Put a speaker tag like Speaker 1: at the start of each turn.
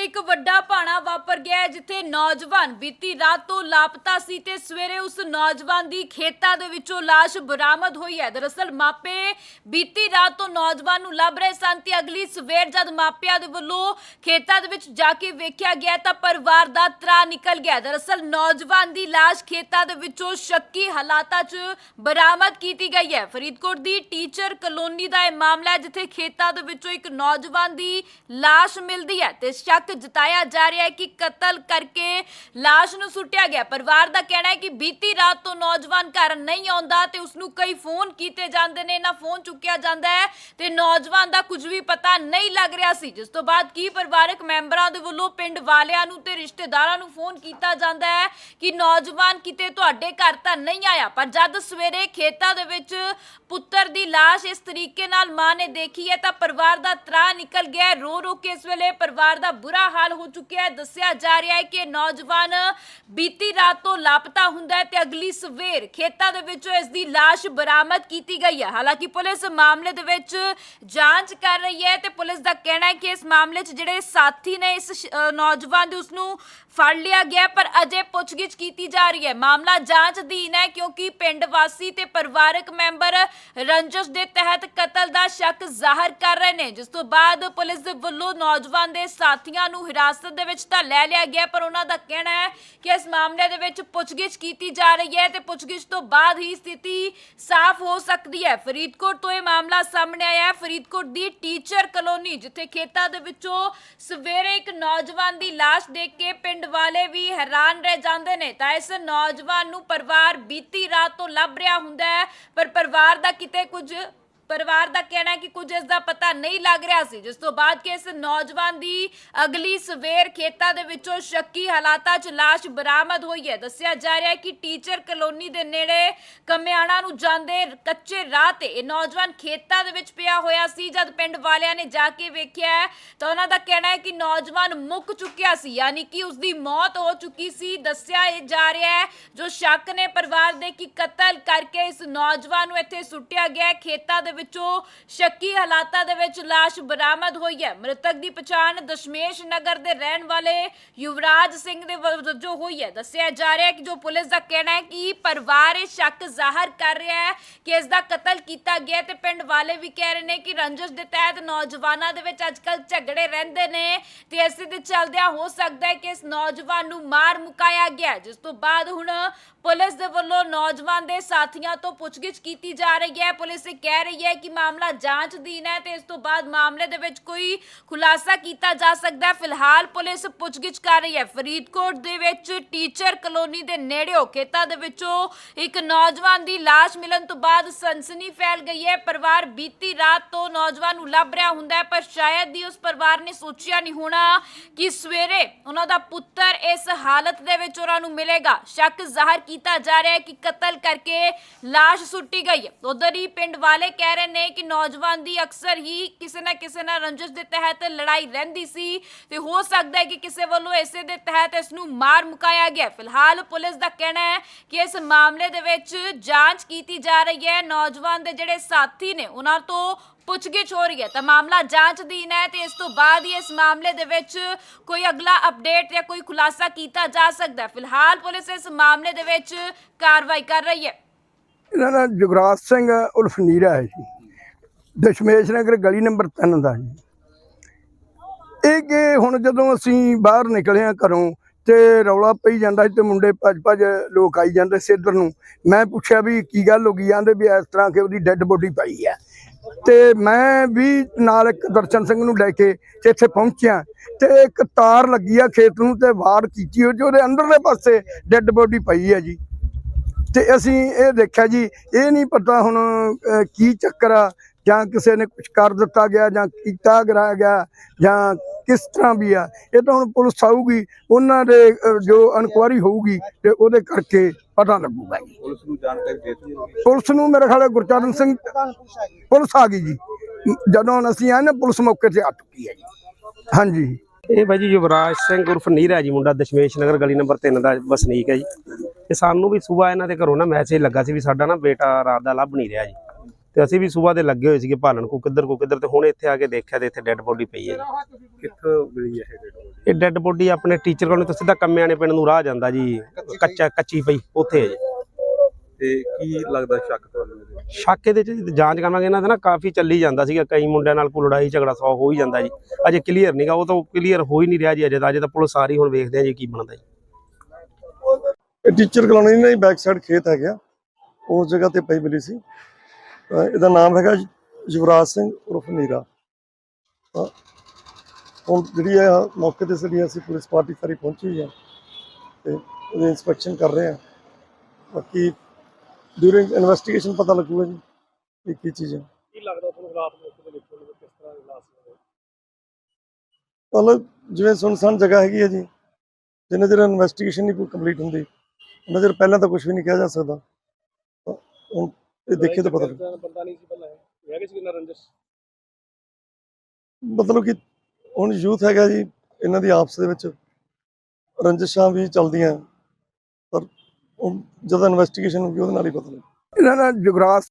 Speaker 1: ਫਤਿਹਗੜ੍ਹ ਇੱਕ ਵੱਡਾ ਭਾਣਾ ਵਾਪਰ ਗਿਆ ਜਿੱਥੇ ਨੌਜਵਾਨ ਬੀਤੀ ਰਾਤ ਤੋਂ ਲਾਪਤਾ ਸੀ ਤੇ ਸਵੇਰੇ ਉਸ ਨੌਜਵਾਨ ਦੀ ਖੇਤਾਂ ਦੇ ਵਿੱਚੋਂ ਲਾਸ਼ ਬਰਾਮਦ ਹੋਈ ਹੈ। ਦਰਅਸਲ ਮਾਪੇ ਬੀਤੀ ਰਾਤ ਤੋਂ ਨੌਜਵਾਨ ਨੂੰ ਲੱਭ ਰਹੇ ਸਨ ਤੇ ਅਗਲੀ ਸਵੇਰ ਜਦ ਮਾਪਿਆਂ ਦੇ ਵੱਲੋਂ ਖੇਤਾਂ ਦੇ ਵਿੱਚ ਜਾ ਕੇ ਵੇਖਿਆ ਗਿਆ ਤਾਂ ਪਰਿਵਾਰ ਦਾ ਤਰਾ ਨਿਕਲ ਗਿਆ। ਦਰਅਸਲ ਨੌਜਵਾਨ ਦੀ ਲਾਸ਼ ਖੇਤਾਂ ਦੇ ਵਿੱਚੋਂ ਸ਼ੱਕੀ ਹਾਲਾਤਾਂ 'ਚ ਬਰਾਮਦ ਕੀਤੀ ਗਈ ਹੈ। ਫਰੀਦਕੋਟ ਦੀ ਟੀਚਰ ਕਲੋਨੀ ਦਾ ਇਹ ਮਾਮਲਾ ਹੈ, ਜਿੱਥੇ ਖੇਤਾਂ ਦੇ ਵਿੱਚੋਂ ਇੱਕ ਨੌਜਵਾਨ ਦੀ ਲਾਸ਼ ਮਿਲਦੀ ਹੈ ਤੇ ਸ਼ੱਕ ਜਤਾਇਆ ਜਾ ਰਿਹਾ ਹੈ ਕਿ ਕਤਲ ਕਰਕੇ ਲਾਸ਼ ਨੂੰ ਸੁੱਟਿਆ ਗਿਆ। ਪਰਿਵਾਰ ਦਾ ਕਹਿਣਾ ਹੈ ਕਿ ਬੀਤੀ ਰਾਤ ਤੋਂ ਨੌਜਵਾਨ ਘਰ ਨਹੀਂ ਆਉਂਦਾ ਤੇ ਉਸ ਨੂੰ ਕਈ ਫੋਨ ਕੀਤੇ ਜਾਂਦੇ ਨੇ ਨਾ ਫੋਨ ਚੁੱਕਿਆ ਜਾਂਦਾ ਹੈ ਤੇ ਨੌਜਵਾਨ ਦਾ ਕੁਝ ਵੀ ਪਤਾ ਨਹੀਂ ਲੱਗ ਰਿਹਾ ਸੀ। ਜਿਸ ਤੋਂ ਬਾਅਦ ਕੀ ਪਰਿਵਾਰਕ ਮੈਂਬਰਾਂ ਦੇ ਵੱਲੋਂ ਪਿੰਡ ਵਾਲਿਆਂ ਨੂੰ ਤੇ ਰਿਸ਼ਤੇਦਾਰਾਂ ਨੂੰ ਫੋਨ ਕੀਤਾ ਜਾਂਦਾ ਹੈ ਕਿ ਨੌਜਵਾਨ ਕਿਤੇ ਤੁਹਾਡੇ ਘਰ ਤਾਂ ਨਹੀਂ ਆਇਆ, ਪਰ ਜਦ ਸਵੇਰੇ ਖੇਤਾਂ ਦੇ ਵਿੱਚ ਪੁੱਤਰ ਦੀ ਲਾਸ਼ ਇਸ ਤਰੀਕੇ ਨਾਲ ਮਾਂ ਨੇ ਦੇਖੀ ਹੈ ਤਾਂ ਪਰਿਵਾਰ ਦਾ ਤਰਾ ਨਿਕਲ ਗਿਆ ਰੋ ਰੋ ਕੇ ਇਸ ਵੇਲੇ ਪਰਿਵਾਰ ਦਾ ਬੁਰਾ ਹਾਲ ਹੋ ਚੁੱਕਿਆ ਹੈ। ਦੱਸਿਆ ਜਾ ਰਿਹਾ ਹੈ ਕਿ ਇਹ ਨੌਜਵਾਨ ਬੀਤੀ ਰਾਤ ਤੋਂ ਲਾਪਤਾ ਹੁੰਦਾ ਹੈ ਤੇ ਅਗਲੀ ਸਵੇਰ ਖੇਤਾਂ ਦੇ ਵਿੱਚੋਂ ਇਸ ਦੀ ਲਾਸ਼ ਬਰਾਮਦ ਕੀਤੀ ਗਈ ਹੈ। ਹਾਲਾਂਕਿ ਪੁਲਿਸ ਮਾਮਲੇ ਦੇ ਵਿੱਚ ਜਾਂਚ ਕਰ ਰਹੀ ਹੈ ਤੇ ਪੁਲਿਸ ਦਾ ਕਹਿਣਾ ਹੈ ਕਿ ਇਸ ਮਾਮਲੇ 'ਚ ਜਿਹੜੇ ਸਾਥੀ ਨੇ ਇਸ ਸ਼- ਅ, ਨੌਜਵਾਨ ਦੇ ਉਸ ਨੂੰ ਫੜ ਲਿਆ ਗਿਆ ਹੈ, ਪਰ ਅਜੇ ਪੁੱਛਗਿੱਛ ਕੀਤੀ ਜਾ ਰਹੀ ਹੈ। ਮਾਮਲਾ ਜਾਂਚ ਅਧੀਨ ਹੈ ਕਿਉਂਕਿ ਪਿੰਡ ਵਾਸੀ ਤੇ ਪਰਿਵਾਰਕ ਮੈਂਬਰ ਰੰਜਸ ਦੇ ਤਹਿਤ ਕਤਲ ਦਾ ਸ਼ੱਕ ਜ਼ਾਹਰ ਕਰ ਰਹੇ ਨੇ। ਜਿਸ ਤੋਂ ਬਾਅਦ ਪੁਲਿਸ ਦੇ ਵੱਲੋਂ ਨੌਜਵਾਨ ਦੇ ਸਾਥੀਆਂ ਨੂੰ ਹਿਰਾਸਤ ਦੇ ਵਿੱਚ ਤਾਂ ਲੈ ਲਿਆ ਗਿਆ, ਪਰ ਉਹਨਾਂ ਦਾ ਕਹਿਣਾ ਹੈ ਕਿ ਇਸ ਮਾਮਲੇ ਦੇ ਵਿੱਚ ਪੁੱਛਗਿੱਛ ਕੀਤੀ ਜਾ ਰਹੀ ਹੈ ਤੇ ਪੁੱਛਗਿੱਛ ਤੋਂ ਬਾਅਦ ਹੀ ਸਥਿਤੀ ਸਾਫ਼ ਹੋ ਸਕਦੀ ਹੈ। ਫਰੀਦਕੋਟ ਤੋਂ ਇਹ ਮਾਮਲਾ ਸਾਹਮਣੇ ਆਇਆ ਹੈ। ਫਰੀਦਕੋਟ ਦੀ ਟੀਚਰ ਕਲੋਨੀ, ਜਿੱਥੇ ਖੇਤਾਂ ਦੇ ਵਿੱਚੋਂ ਸਵੇਰੇ ਇੱਕ ਨੌਜਵਾਨ ਦੀ ਲਾਸ਼ ਦੇਖ ਕੇ ਪਿੰਡ ਵਾਲੇ ਵੀ ਹੈਰਾਨ ਰਹਿ ਜਾਂਦੇ ਨੇ। ਤਾਂ ਇਸ ਨੌਜਵਾਨ ਨੂੰ ਪਰਿਵਾਰ ਬੀਤੀ ਰਾਤ ਤੋਂ ਲੱਭ ਰਿਹਾ ਹੁੰਦਾ ਹੈ, ਪਰ ਪਰਿਵਾਰ ਦਾ ਕਿਤੇ ਕੁਝ ਪਰਿਵਾਰ ਦਾ ਕਹਿਣਾ ਹੈ ਕਿ ਕੁਝ ਇਸ ਦਾ ਪਤਾ ਨਹੀਂ ਲੱਗ ਰਿਹਾ ਸੀ। ਜਿਸ ਤੋਂ ਬਾਅਦ ਕਿ ਇਸ ਨੌਜਵਾਨ ਦੀ ਅਗਲੀ ਸਵੇਰ ਖੇਤਾਂ ਦੇ ਵਿੱਚੋਂ ਸ਼ੱਕੀ ਹਾਲਾਤਾਂ 'ਚ ਲਾਸ਼ ਬਰਾਮਦ ਹੋਈ ਹੈ। ਦੱਸਿਆ ਜਾ ਰਿਹਾ ਹੈ ਕਿ ਟੀਚਰ ਕਲੋਨੀ ਦੇ ਨੇੜੇ ਕਮਿਆਣਾ ਨੂੰ ਜਾਂਦੇ ਕੱਚੇ ਰਾਹ ਤੇ ਇਹ ਨੌਜਵਾਨ ਖੇਤਾਂ ਦੇ ਵਿੱਚ ਪਿਆ ਹੋਇਆ ਸੀ। ਜਦ ਪਿੰਡ ਵਾਲਿਆਂ ਨੇ ਜਾ ਕੇ ਵੇਖਿਆ ਤਾਂ ਉਹਨਾਂ ਦਾ ਕਹਿਣਾ ਹੈ ਕਿ ਨੌਜਵਾਨ ਮੁੱਕ ਚੁੱਕਿਆ ਸੀ, ਯਾਨੀ ਕਿ ਉਸ ਦੀ ਮੌਤ ਹੋ ਚੁੱਕੀ ਸੀ। ਦੱਸਿਆ ਇਹ ਜਾ ਰਿਹਾ ਹੈ, ਜੋ ਸ਼ੱਕ ਨੇ ਪਰਿਵਾਰ ਦੇ ਕਿ ਕਤਲ ਕਰਕੇ ਇਸ ਨੌਜਵਾਨ ਨੂੰ ਇੱਥੇ ਸੁੱਟਿਆ ਗਿਆ ਖੇਤਾਂ ਦੇ ਵਿੱਚੋਂ ਸ਼ੱਕੀ ਹਾਲਾਤਾਂ ਦੇ ਵਿੱਚ ਲਾਸ਼ ਬਰਾਮਦ ਹੋਈ ਹੈ। ਮ੍ਰਿਤਕ ਦੀ ਪਛਾਣ ਦਸ਼ਮੇਸ਼ ਨਗਰ ਦੇ ਰਹਿਣ ਵਾਲੇ ਯੁਵਰਾਜ ਸਿੰਘ ਦੇ ਵਜੋਂ ਹੋਈ ਹੈ। ਦੱਸਿਆ ਜਾ ਰਿਹਾ ਹੈ ਕਿ ਜੋ ਪੁਲਿਸ ਦਾ ਕਹਿਣਾ ਹੈ ਕਿ ਪਰਿਵਾਰ ਇਹ ਸ਼ੱਕ ਜ਼ਾਹਰ ਕਰ ਰਿਹਾ ਹੈ ਕਿ ਇਸ ਦਾ ਕਤਲ ਕੀਤਾ ਗਿਆ ਤੇ ਪਿੰਡ ਵਾਲੇ ਵੀ ਕਹਿ ਰਹੇ ਨੇ ਕਿ ਰੰਜਸ ਦੇ ਤਹਿਤ ਨੌਜਵਾਨਾਂ ਦੇ ਵਿੱਚ ਅੱਜਕੱਲ ਝਗੜੇ ਰਹਿੰਦੇ ਨੇ ਤੇ ਇਸੇ ਦੇ ਚੱਲਦਿਆਂ ਹੋ ਸਕਦਾ ਹੈ ਕਿ ਇਸ ਨੌਜਵਾਨ ਨੂੰ ਮਾਰ ਮੁਕਾਇਆ ਗਿਆ ਜਿਸ ਤੋਂ ਬਾਅਦ ਹੁਣ ਪੁਲਿਸ ਦੇ ਵੱਲੋਂ ਨੌਜਵਾਨ ਦੇ ਸਾਥੀਆਂ ਤੋਂ ਪੁੱਛਗਿੱਛ ਕੀਤੀ ਜਾ ਰਹੀ ਹੈ। ਪੁਲਿਸ ਇਹ ਕਹਿ ਰਹੀ ਹੈ ਕਿ ਮਾਮਲਾ ਜਾਂਚ ਅਧੀਨ ਹੈ ਤੇ ਇਸ ਤੋਂ ਬਾਅਦ ਮਾਮਲੇ ਦੇ ਵਿੱਚ ਕੋਈ ਖੁਲਾਸਾ ਕੀਤਾ ਜਾ ਸਕਦਾ ਹੈ। ਫਿਲਹਾਲ ਪੁਲਿਸ ਪੁੱਛਗਿੱਛ ਕਰ ਰਹੀ ਹੈ। ਫਰੀਦਕੋਟ ਦੇ ਵਿੱਚ ਟੀਚਰ ਕਲੋਨੀ ਦੇ ਨੇੜਿਓ ਖੇਤਾਂ ਦੇ ਵਿੱਚੋਂ ਇੱਕ ਨੌਜਵਾਨ ਦੀ ਲਾਸ਼ ਮਿਲਣ ਤੋਂ ਬਾਅਦ ਸਨਸਨੀ ਫੈਲ ਗਈ ਹੈ। ਪਰਿਵਾਰ ਬੀਤੀ ਰਾਤ ਤੋਂ ਨੌਜਵਾਨ ਨੂੰ ਲੱਭ ਰਿਹਾ ਹੁੰਦਾ ਹੈ, ਪਰ ਸ਼ਾਇਦ ਹੀ ਉਸ ਪਰਿਵਾਰ ਨੇ ਸੋਚਿਆ ਨਹੀਂ ਹੋਣਾ ਕਿ ਸਵੇਰੇ ਉਹਨਾਂ ਦਾ ਪੁੱਤਰ ਇਸ ਹਾਲਤ ਦੇ ਵਿੱਚ ਉਹਨਾਂ ਨੂੰ ਮਿਲੇਗਾ। ਸ਼ੱਕ ਜ਼ਾਹਰ ਕੀਤਾ ਜਾ ਰਿਹਾ ਹੈ ਕਿ ਕਤਲ ਕਰਕੇ ਲਾਸ਼ ਸੁੱਟੀ ਗਈ ਹੈ। ਉਧਰ ਹੀ ਪਿੰਡ ਵਾਲੇ ਕਹਿ ਰਹੇ ਨੇ ਕਿ ਨੌਜਵਾਨ ਦੀ ਅਕਸਰ ਹੀ ਕਿਸੇ ਨਾ ਕਿਸੇ ਨਾਲ ਰੰਜਿਸ਼ ਦੇ ਤਹਿਤ ਲੜਾਈ ਰਹਿੰਦੀ ਸੀ ਤੇ ਹੋ ਸਕਦਾ ਹੈ ਕਿ ਕਿਸੇ ਵੱਲੋਂ ਇਸੇ ਦੇ ਤਹਿਤ ਇਸ ਨੂੰ ਮਾਰ ਮੁਕਾਇਆ ਗਿਆ। ਫਿਲਹਾਲ ਪੁਲਿਸ ਦਾ ਕਹਿਣਾ ਹੈ ਕਿ ਇਸ ਮਾਮਲੇ ਦੇ ਵਿੱਚ ਜਾਂਚ ਕੀਤੀ ਜਾ ਰਹੀ ਹੈ। ਨੌਜਵਾਨ ਦੇ ਜਿਹੜੇ ਸਾਥੀ ਨੇ, ਉਹਨਾਂ ਤੋਂ ਪੁੱਛਗਿੱਛ ਹੋ ਰਹੀ ਹੈ। ਤਾਂ ਮਾਮਲਾ ਜਾਂਚ ਅਧੀਨ ਹੈ ਤੇ ਇਸ ਤੋਂ ਬਾਅਦ ਹੀ ਇਸ ਮਾਮਲੇ ਦੇ ਵਿੱਚ ਕੋਈ ਅਗਲਾ ਅਪਡੇਟ ਜਾਂ ਕੋਈ ਖੁਲਾਸਾ ਕੀਤਾ ਜਾ ਸਕਦਾ ਹੈ। ਫਿਲਹਾਲ ਪੁਲਿਸ ਇਸ ਮਾਮਲੇ ਦੇ ਵਿੱਚ ਕਾਰਵਾਈ ਕਰ ਰਹੀ ਹੈ।
Speaker 2: ਇਹਨਾਂ ਦਾ ਜੁਗਰਾਜ ਸਿੰਘ ਉਰਫ ਨੀਰਾ ਹੈ ਜੀ। ਦਸ਼ਮੇਸ਼ ਨਗਰ ਗਲੀ ਨੰਬਰ 3 ਦਾ ਜੀ। ਇਹ ਕਿ ਹੁਣ ਜਦੋਂ ਅਸੀਂ ਬਾਹਰ ਨਿਕਲੇ ਆ ਘਰੋਂ ਤੇ ਰੌਲਾ ਪਈ ਜਾਂਦਾ ਸੀ ਤੇ ਮੁੰਡੇ ਭੱਜ ਭੱਜ ਲੋਕ ਆਈ ਜਾਂਦੇ ਸੀ ਇੱਧਰ ਨੂੰ, ਮੈਂ ਪੁੱਛਿਆ ਵੀ ਕੀ ਗੱਲ ਹੋ ਗਈ? ਜਾਂਦੇ ਵੀ ਇਸ ਤਰ੍ਹਾਂ ਕਿ ਉਹਦੀ ਡੈੱਡ ਬੋਡੀ ਪਈ ਆ ਤੇ ਮੈਂ ਵੀ ਨਾਲ ਇੱਕ ਦਰਸ਼ਨ ਸਿੰਘ ਨੂੰ ਲੈ ਕੇ ਤੇ ਇੱਥੇ ਪਹੁੰਚਿਆ ਤੇ ਇੱਕ ਤਾਰ ਲੱਗੀ ਆ ਖੇਤ ਨੂੰ ਤੇ ਵਾਰ ਕੀਤੀ ਹੋਈ, ਤੇ ਉਹਦੇ ਅੰਦਰਲੇ ਪਾਸੇ ਡੈੱਡ ਬੋਡੀ ਪਈ ਹੈ ਜੀ। ਤੇ ਅਸੀਂ ਇਹ ਦੇਖਿਆ ਜੀ ਇਹ ਨਹੀਂ ਪਤਾ ਹੁਣ ਕੀ ਚੱਕਰ ਆ ਜਾਂ ਕਿਸੇ ਨੇ ਕੁਝ ਕਰ ਦਿੱਤਾ ਗਿਆ ਜਾਂ ਕੀਤਾ ਕਰਾਇਆ ਗਿਆ ਜਾਂ ਕਿਸ ਤਰ੍ਹਾਂ ਵੀ ਆ। ਇਹ ਤਾਂ ਹੁਣ ਪੁਲਿਸ ਆਊਗੀ ਉਹਨਾਂ ਦੇ ਜੋ ਇਨਕੁਆਰੀ ਹੋਊਗੀ ਤੇ ਉਹਦੇ ਕਰਕੇ ਪਤਾ ਲੱਗੂਗਾ ਜੀ।
Speaker 3: ਪੁਲਿਸ ਨੂੰ ਜਾਣਕਾਰੀ ਦੇ ਦਿੱਤੀ ਹੋਵੇ
Speaker 2: ਪੁਲਿਸ ਨੂੰ ਮੇਰੇ ਖਿਆਲ ਗੁਰਚਰਨ ਸਿੰਘ ਪੁਲਿਸ ਆ ਗਈ ਜੀ। ਜਦੋਂ ਅਸੀਂ ਆਏ ਨਾ ਪੁਲਿਸ ਮੌਕੇ ਤੇ ਆ ਚੁੱਕੀ ਹੈ ਜੀ। ਹਾਂਜੀ।
Speaker 4: ਇਹ ਬਾਈ ਜੀ ਯੁਵਰਾਜ ਸਿੰਘ ਉਰਫ ਨੀਰਾ ਜੀ ਮੁੰਡਾ ਦਸ਼ਮੇਸ਼ ਨਗਰ ਗਲੀ ਨੰਬਰ 3 ਦਾ ਵਸਨੀਕ ਹੈ ਜੀ। ਤੇ ਸਾਨੂੰ ਵੀ ਸਵੇਰ ਇਹਨਾਂ ਦੇ ਘਰੋਂ ਨਾ ਮੈਸੇਜ ਲੱਗਾ ਸੀ ਵੀ ਸਾਡਾ ਨਾ ਬੇਟਾ ਰਾਤ ਦਾ ਲੱਭ ਨਹੀਂ ਰਿਹਾ ਜੀ। ਤੇ ਅਸੀਂ ਵੀ ਸਵੇਰ ਦੇ ਲੱਗੇ ਹੋਏ ਸੀਗੇ ਭਾਲਣ ਕੋ ਕਿੱਧਰ ਕੋ ਕਿੱਧਰ ਤੇ ਹੁਣ ਇੱਥੇ ਆ ਕੇ ਦੇਖਿਆ ਤੇ ਇੱਥੇ ਡੈੱਡ ਬੋਡੀ ਪਈ ਹੈ ਜੀ।
Speaker 3: ਕਿੱਥੋਂ ਮਿਲੀ ਹੈ ਇਹ ਡੈਡ ਬੋਡੀ
Speaker 4: ਇਹ ਡੈੱਡ ਬੋਡੀ ਆਪਣੇ ਟੀਚਰ ਕੋਲ ਤੋਂ ਸਿੱਧਾ ਕੰਮਿਆਣੇ ਪਿੰਡ ਨੂੰ ਰਾਹ ਜਾਂਦਾ ਜੀ ਕੱਚਾ ਕੱਚੀ ਪਈ ਉੱਥੇ ਹੈ ਜੀ।
Speaker 3: ਤੇ ਕੀ ਲੱਗਦਾ ਸ਼ੱਕ ਤੁਹਾਨੂੰ?
Speaker 4: ਸ਼ੱਕ ਇਹਦੇ ਚ ਜਾਂਚ ਕਰਾਂਗੇ ਇਹਨਾਂ ਦਾ ਨਾ ਕਾਫੀ ਚੱਲੀ ਜਾਂਦਾ ਸੀਗਾ ਕਈ ਮੁੰਡਿਆਂ ਨਾਲ ਕੋਈ ਲੜਾਈ ਝਗੜਾ ਸੌ ਹੋ ਹੀ ਜਾਂਦਾ ਜੀ। ਅਜੇ ਕਲੀਅਰ ਨਹੀਂਗਾ ਉਹ ਤਾਂ ਕਲੀਅਰ ਹੋ ਹੀ ਨਹੀਂ ਰਿਹਾ ਜੀ ਅਜੇ ਤਾਂ ਅਜੇ ਤਾਂ ਪੁਲਿਸ ਸਾਰੀ ਹੁਣ ਵੇਖਦੇ ਆ ਜੀ ਕੀ ਬਣਦਾ ਜੀ।
Speaker 5: ਇਹ ਟੀਚਰ ਕਲੋਨੀ ਨਾਲ ਹੀ ਬੈਕ ਸਾਈਡ ਖੇਤ ਹੈਗਾ ਉਸ ਜਗ੍ਹਾ ਤੇ ਪਈ ਮਿਲੀ ਸੀ। ਇਹਦਾ ਨਾਮ ਹੈਗਾ ਯੁਵਰਾਜ ਸਿੰਘ ਉਰਫ ਨੀਰਾ। ਤਾਂ ਹੁਣ ਜਿਹੜੀ ਹੈ ਮੌਕੇ ਤੇ ਜਿਹੜੀ ਅਸੀਂ ਪੁਲਿਸ ਪਾਰਟੀ ਸਾਰੀ ਪਹੁੰਚੀ ਹੈ ਤੇ ਉਹਦੀ ਇਨਸਪੈਕਸ਼ਨ ਕਰ ਰਹੇ ਆ। ਬਾਕੀ ਡਿਊਰਿੰਗ ਇਨਵੈਸਟੀਗੇਸ਼ਨ ਪਤਾ ਲੱਗੂਗਾ ਜੀ ਕਿ ਕੀ ਚੀਜ਼ ਹੈ
Speaker 4: ਕੀ ਲੱਗਦਾ ਤੁਹਾਨੂੰ ਰਾਤ ਨੂੰ ਉੱਥੇ ਦੇਖਣ ਨੂੰ ਕਿਸ ਤਰ੍ਹਾਂ ਦੀ ਲਾਸ਼
Speaker 5: ਮਤਲਬ ਜਿਵੇਂ ਸੁਨਸਾਨ ਜਗ੍ਹਾ ਹੈਗੀ ਹੈ ਜੀ ਜਿੰਨੇ ਚਿਰ ਇਨਵੈਸਟੀਗੇਸ਼ਨ ਨਹੀਂ ਕੰਪਲੀਟ ਹੁੰਦੀ ਚਿਰ ਪਹਿਲਾਂ ਤਾਂ ਕੁਝ ਵੀ ਨਹੀਂ ਕਿਹਾ ਜਾ ਸਕਦਾ। ਹੁਣ ਇਹ ਦੇਖੇ ਤਾਂ ਪਤਾ ਲੱਗ
Speaker 4: ਬੰਦਾ ਨਹੀਂ ਸੀ ਪਹਿਲਾਂ ਹੈਗੇ ਸੀ ਕਿੰਨਾ ਰੰਜਸ?
Speaker 5: ਮਤਲਬ ਕਿ ਹੁਣ ਯੂਥ ਹੈਗਾ ਜੀ ਇਹਨਾਂ ਦੀ ਆਪਸ ਦੇ ਵਿੱਚ ਰੰਜਿਸ਼ਾਂ ਵੀ ਚੱਲਦੀਆਂ ਪਰ ਜਦੋਂ ਇਨਵੈਸਟੀਗੇਸ਼ਨ ਹੋਊਗੀ ਉਹਦੇ ਨਾਲ ਹੀ ਪਤਾ ਲੱਗ।
Speaker 2: ਇਹਨਾਂ ਨਾਲ ਜੁਗਰਾਜ